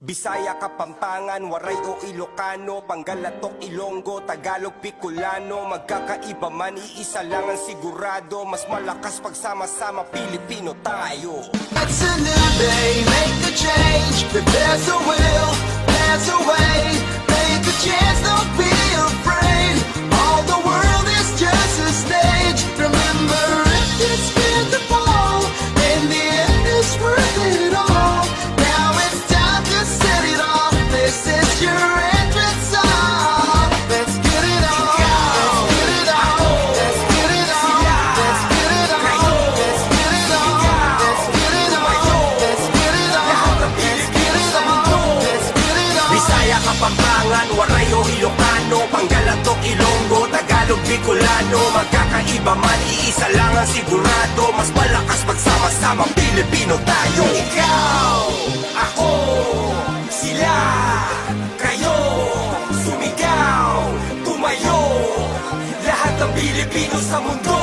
Bisaya, Kapampangan, Waray o Ilocano Panggalatok, Ilonggo, Tagalog, Bicolano Magkakaiba man, iisa lang ang sigurado Mas malakas pagsama-sama, Pilipino tayo It's a new day, make a change. If there's a Kapampangan, Waray o Ilocano Panggalatok, Ilonggo, Tagalog, Bicolano Magkakaiba man, iisa lang ang sigurado Mas malakas pagsama-sama, Pilipino tayo. Ikaw, ako, sila, kayo Sumigaw, tumayo Lahat ng Pilipino sa mundo